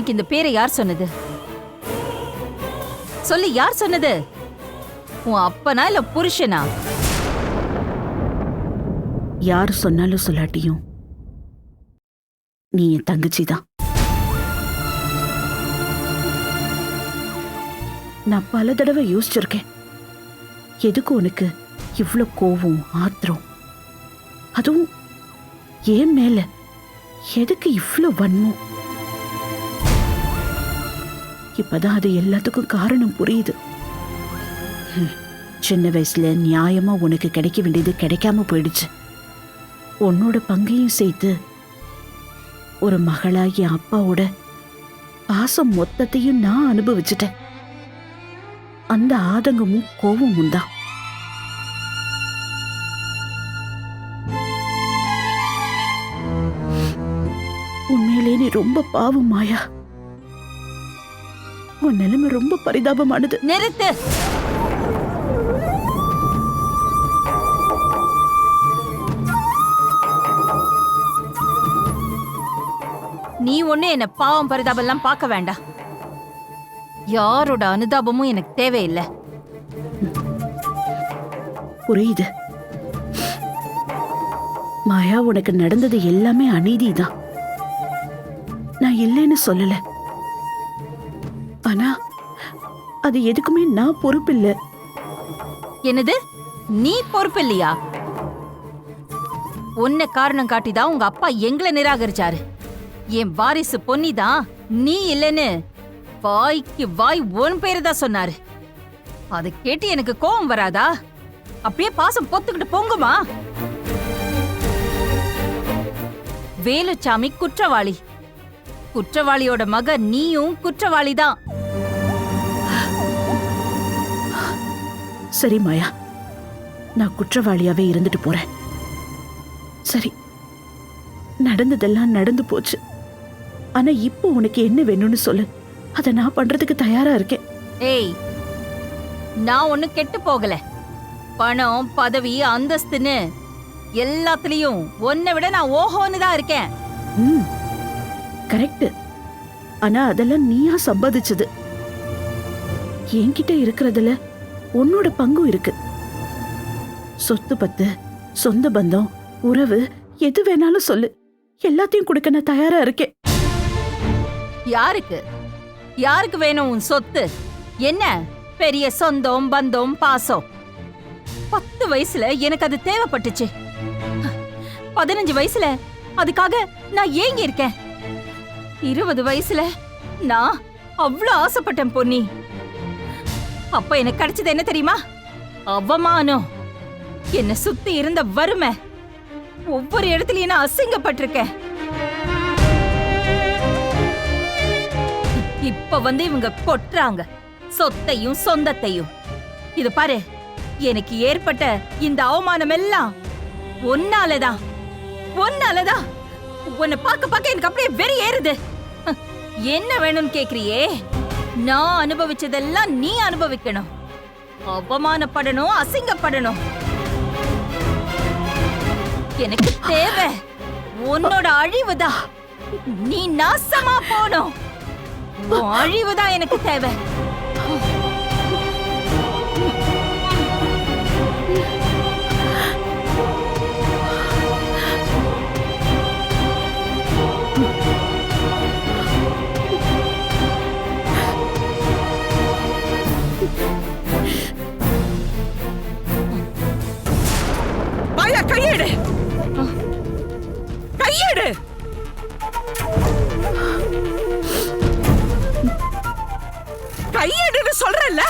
உனக்கு இந்த பேரை யார் சொன்னது? சொல்லு யார் சொன்னது? உன் அப்பனா இல்ல புருஷனா? யார் சொன்னாலும் சொல்லாட்டியும் நீ என் தங்கச்சி தான். நான் பல தடவை யோசிச்சிருக்கேன். எதுக்கு உனக்கு இவ்வளவு கோவம் ஆத்திரம்? அதுவும் ஏன் மேல? எதுக்கு இவ்வளவு வன்மம்? இப்பதான் அது எல்லாத்துக்கும் காரணம் புரியுது. சின்ன வயசுல நியாயமா உனக்கு கிடைக்க வேண்டியது கிடைக்காம போயிடுச்சு. உன்னோட பங்கையும் சேர்த்து ஒரு மகளா என் அப்பாவோட பாசம் மொத்தத்தையும் நான் அனுபவிச்சிட்டேன். அந்த ஆதங்கமும் கோபமும் தான். உண்மையிலே நீ ரொம்ப பாவம் மாயா. உன் நிலைமை ரொம்ப பரிதாபமானது. நிறுத்து. நீ ஒண்ணு என்ன பாவம் பரிதாபம்லாம் பார்க்க வேண்டாம். யாரோட அனுதாபமும் எனக்கு தேவையில்லை. புரியுது. மாயா உனக்கு நடந்தது எல்லாமே அநீதிதான். நான் இல்லைன்னு சொல்லல. ஆனா அது எதுக்குமே நான் பொறுப்பில்ல. என்னது? நீ பொறுப்பு இல்லையா உன்னை காரணம் காட்டிதான் உங்க அப்பா எங்களை நிராகரிச்சாரு. என் வாரிசு பொன்னிதான் நீ இல்லைன்னு வாய்க்கு வாய் உன் பேரு தான் சொன்னாரு. அதை கேட்டு எனக்கு கோபம் வராதா? அப்படியே பாசம் பொத்துக்கிட்டு பொங்குமா? வேலுச்சாமி குற்றவாளி. குற்றவாளியோட மக நீயும் குற்றவாளி தான் சரி மாயா. நான் குற்றவாளியாவே இருந்துட்டு போறேன். சரி. நடந்ததெல்லாம் நடந்து போச்சு. ஆனா இப்போ உனக்கு என்ன வேணும்னு சொல்லு. அதை நான் பண்றதுக்கு தயாரா இருக்கேன். ஏய் நான் ஒண்ணு கெட்டு போகல. பணம் பதவி அந்தஸ்துன்னு எல்லாத்துலயும் உன்னை விட நான் ஓஹோன்னு தான் இருக்கேன். ம் கரெக்ட் ஆனா அதெல்லாம் நீயா சம்பாதிச்சது. என்கிட்ட இருக்கிறதுல உன்னோட பங்கும் இருக்கு. சொத்து பத்து சொந்த பந்தம் உறவு எது வேணாலும் சொல்லு. எல்லாத்தையும் கொடுக்க நான் தயாரா இருக்கேன். யாருக்கு? யாருக்கு வேணும் உன் சொத்து? என்ன? பெரிய சொந்தம் பந்தம் பாசம். பத்து வயசுல எனக்கு அது தேவைப்பட்டுச்சு. பதினஞ்சு வயசுல அதுக்காக நான் ஏங்கி இருக்கேன். இருபது வயசுல நான் அவ்வளவு ஆசைப்பட்டேன் பொன்னி. அப்ப எனக்கு கிடைச்சது என்ன தெரியுமா? அவமானம். என்ன சுத்தி இருந்த வறுமை. ஒவ்வொரு இடத்துலயும் நான் அசிங்கப்பட்டிருக்கேன். இப்ப வந்து இவங்க கொட்டுறாங்க. சொத்தையும் சொந்தத்தையும். இது பாரு எனக்கு ஏற்பட்ட இந்த அவமானம் எல்லாம் ஒன்னாலதான். ஒன்னாலதான். உன்னை பார்க்க பார்க்க எனக்கு அப்படியே வெறி ஏறுது. என்ன வேணும்னு கேக்குறியே? நான் அனுபவிச்சதெல்லாம் நீ அனுபவிக்கணும். அவமானப்படணும் அசிங்கப்படணும். எனக்கு தேவை உன்னோட அழிவுதான் நீ நாசமா போனோம் அழிவுதான் எனக்கு தேவை. கையெடுன்னு சொல்றேன்ல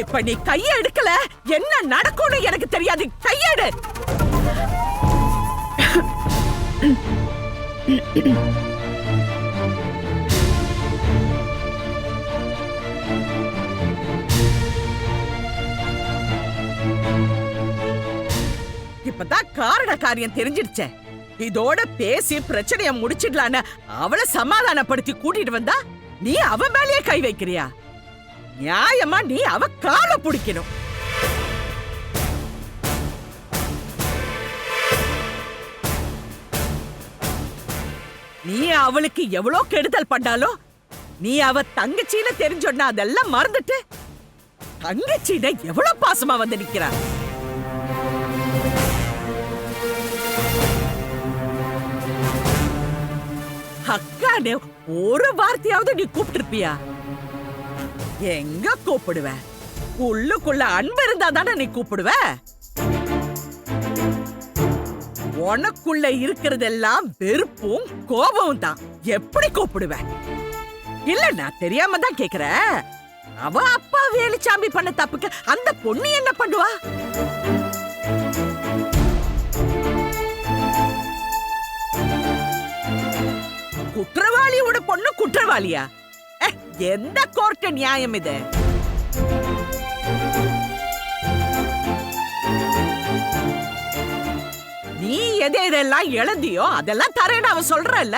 இப்ப நீ கைய எடுக்கல என்ன நடக்கும்னு எனக்கு தெரியாது. கையெடு! இப்பதான் காரண காரியம் தெரிஞ்சிடுச்சேன் இதோட பேசி பிரச்சனைய முடிச்சிடலான்னு அவளை சமாதானப்படுத்தி கூட்டிட்டு வந்தா நீ அவ மேலேயே கை வைக்கிறியா? நியாயமா நீ அவ கால பிடிக்கணும். நீ அவளுக்கு எவ்வளோ கெடுதல் பண்ணாலும் நீ அவ தங்கச்சின்னு தெரிஞ்சொன்னா அதெல்லாம் மறந்துட்டு தங்கச்சின எவ்வளவு பாசமா வந்து நிக்கிறான் அக்கானு ஒரு வார்த்தையாவது நீ கூப்பிட்டுருப்பியா? எங்க கூப்பிடுவ? உள்ளுக்குள்ள அன்பு இருந்தா தானே நீ கூப்பிடுவ? உனக்குள்ள இருக்கிறதெல்லாம் வெறுப்பும் கோபமும் தான். எப்படி கூப்பிடுவ? இல்ல நான் தெரியாம தான் கேக்குறேன் அவ அப்பா வேலுச்சாமி பண்ண தப்புக்கு அந்த பொண்ணு என்ன பண்ணுவா? குற்றவாளியோட பொண்ணு குற்றவாளியா? ஏ, எந்த கோர்ட் நியாயம் இது? நீ எதை எதெல்லாம் எழுதியோ அதெல்லாம் தரேன்னு அவ சொல்றல்ல.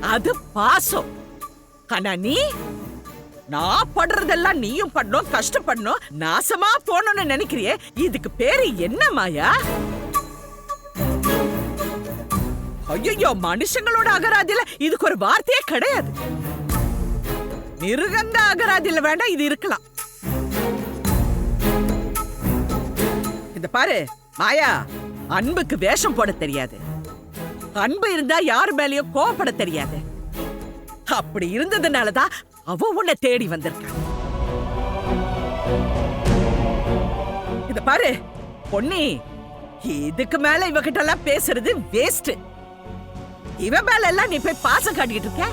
அது பாசம். ஆனா நீ? நான் படுறதெல்லாம் நீயும் பண்ணும் கஷ்டப்படணும் நாசமா போனோம்னு நினைக்கிறியே. இதுக்கு பேரு என்ன மாயா? ஐயோ மனுஷங்களோட அகராதியில இதுக்கு ஒரு வார்த்தையே கிடையாது. மிருகங்க அகராதியில வேண்டாம் இது இருக்கலாம். இந்த பாரு மாயா அன்புக்கு வேஷம் போட தெரியாது. அன்பு இருந்தா யார் மேலயும் கோவப்பட தெரியாது. அப்படி இருந்ததுனாலதான் அவ உன்னை தேடி வந்திருக்கா. இத பாரு பொன்னி இதுக்கு மேல இவகிட்ட எல்லாம் பேசுறது வேஸ்ட் இவ மேல எல்லாம் நீ போய் பாசம் காட்டிட்டு இருக்க?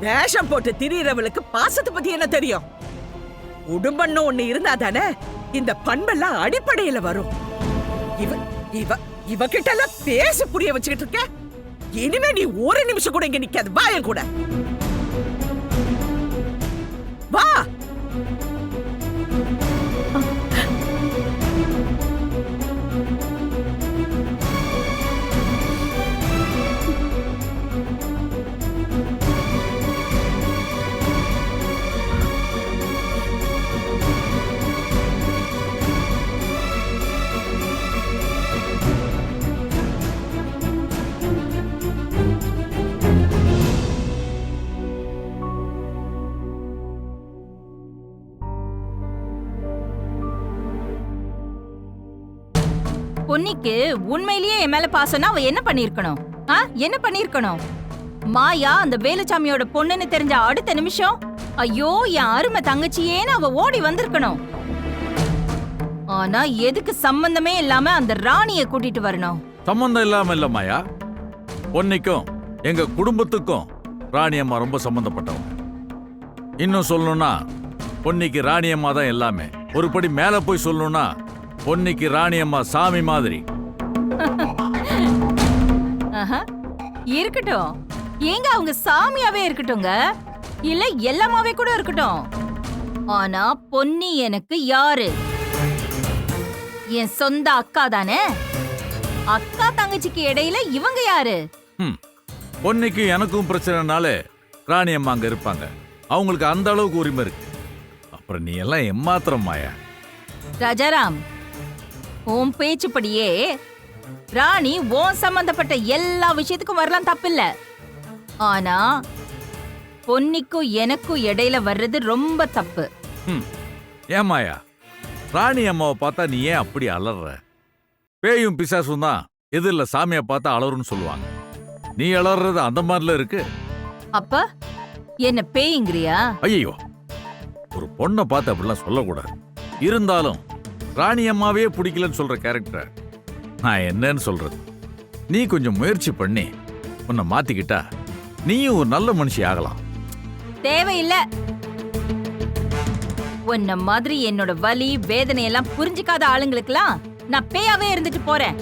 வேஷம் போட்டு திரியறவளுக்கு பாசத்தை பத்தி என்ன தெரியும்? உடும்பன்னு ஒண்ணு இருந்தா தானே இந்த பண்பெல்லாம் அடிப்படையில வரும். இவ இவ இவகிட்ட எல்லாம் பேச புரிய வச்சுக்கிட்டு இருக்க. இனிமே நீ ஒரு நிமிஷம் கூட இங்க நிக்காது வா கூட. பொன்னிக்கு உண்மையிலேயே என் மேல பாசம்னா அவ என்ன பண்ணிருக்கணும் ஆ? என்ன பண்ணிருக்கணும் மாயா அந்த வேலுச்சாமியோட பொண்ணுன்னு தெரிஞ்ச அடுத்த நிமிஷம் ஐயோ என் அருமை தங்கச்சியேன்னு அவ ஓடி வந்திருக்கணும். ஆனா எதுக்கு சம்பந்தமே இல்லாம அந்த ராணிய கூட்டிட்டு வரணும்? சம்பந்தம் இல்லாம இல்ல மாயா. பொன்னிக்கும் எங்க குடும்பத்துக்கும் ராணியம்மா ரொம்ப சம்பந்தப்பட்டவங்க. இன்னும் சொல்லணும்னா பொன்னிக்கு ராணியம்மா தான் எல்லாமே. ஒரு படி மேல போய் சொல்லணும்னா பொன்னிக்கு ராணியம்மா சாமி மாதிரி. இருக்கட்டும். ஏங்க அவங்க சாமியாவே இருக்கட்டும்ங்க? இல்ல எல்லாமாவே கூட இருக்கட்டும். ஆனா பொன்னி எனக்கு யாரு? என் சொந்த அக்கா தானே? அக்கா தங்கச்சிக்கு இடையில இவங்க யாரு. பொன்னிக்கு எனக்கும் பிரச்சனைனால ராணியம்மா அங்க இருப்பாங்க. அவங்களுக்கு அந்த அளவுக்கு உரிமை இருக்கு. அப்புறம் நீ எல்லாம் எம்மாத்திரம் மாயா. ராஜாராம் உன் பேச்சுப்படியே ராணி உன் சம்பந்தப்பட்ட எல்லா விஷயத்துக்கும் வரலாம் தப்பில்ல. ஆனா பொன்னிக்கும் எனக்கும் இடையில வர்றது ரொம்ப தப்பு. ம். ஏன் மாயா? ராணி அம்மாவை பார்த்தா நீ ஏன் அப்படி அலற? பேயும் பிசாசும் தான் எதிரில் சாமியை பார்த்தா அலறுன்னு சொல்லுவாங்க. நீ அலறது அந்த மாதிரில இருக்கு. அப்ப என்ன பேய்ங்கிறியா? ஐயோ ஒரு பொண்ணை பார்த்து அப்படிலாம் சொல்லக்கூடாது. இருந்தாலும் ராணி அம்மாவே பிடிக்கலன்னு சொல்ற கேரக்டர் நான் என்னன்னு சொல்றது? நீ கொஞ்சம் முயற்சி பண்ணி உன்னை மாத்திக்கிட்டா நீயும் ஒரு நல்ல மனுஷி ஆகலாம். தேவையில்ல. உன்ன மாதிரி என்னோட வலி வேதனை எல்லாம் புரிஞ்சுக்காத ஆளுங்களுக்கெல்லாம் நான் பேயாவே இருந்துட்டு போறேன்.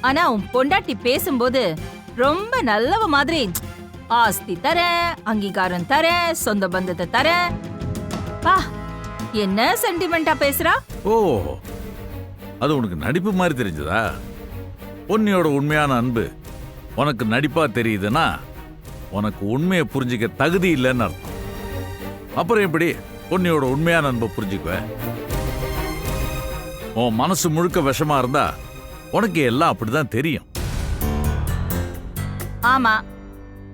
ஆனா உன் பொண்டாட்டி பேசும்போது ரொம்ப நல்லவ மாதிரி ஆஸ்தி தர அங்கீகாரம் தர சொந்த பந்தத்தை தர. பா. என்ன சென்டிமெண்டா பேசுறா? ஓ அது உனக்கு நடிப்பு மாதிரி தெரிஞ்சதா? பொன்னியோட உண்மையான அன்பு உனக்கு நடிப்பா தெரியுதுன்னா உனக்கு உண்மையை புரிஞ்சுக்க தகுதி இல்லைன்னு அர்த்தம். அப்புறம் எப்படி பொன்னியோட உண்மையான அன்பை புரிஞ்சுக்குவ? உன் மனசு முழுக்க விஷமா இருந்தா உனக்கு எல்லாம் அப்படிதான் தெரியும். ஆமா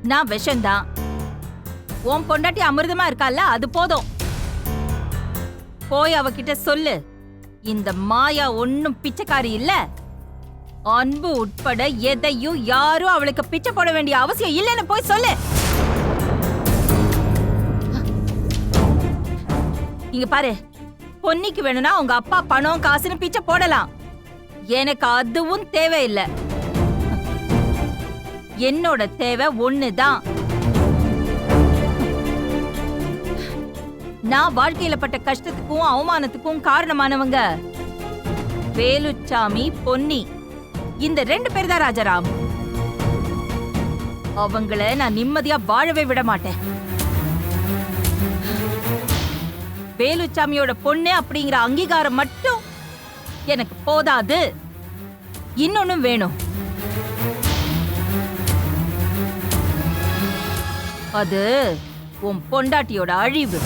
நான் விஷம்தான். உன் பொண்டாட்டி அமிர்தமா இருக்கால்ல அது போதும். போய் அவகிட்ட சொல்லு. இந்த மாயா ஒன்னும் பிச்சைக்காரி இல்ல. அன்பு உட்பட எதையும் யாரும் அவளுக்கு பிச்சை போட வேண்டிய அவசியம் இல்லைன்னு போய் சொல்லு. இங்க பாரு. பொன்னிக்கு வேணும்னா உங்க அப்பா பணம் காசுன்னு பிச்சை போடலாம். எனக்கு அதுவும் தேவையில்லை. என்னோட தேவை ஒண்ணுதான். நான் வாழ்க்கையில பட்ட கஷ்டத்துக்கும் அவமானத்துக்கும் காரணமானவங்க வேலுச்சாமி பொன்னி. இந்த ரெண்டு பேர் தான் ராஜாராம். அவங்கள நான் நிம்மதியா வாழவே விட மாட்டேன். வேலுச்சாமியோட பொண்ணு அப்படிங்கிற அங்கீகாரம் மட்டும் எனக்கு போதாது. இன்னொன்னும் வேணும். அது உன் பொண்டாட்டியோட அழிவு.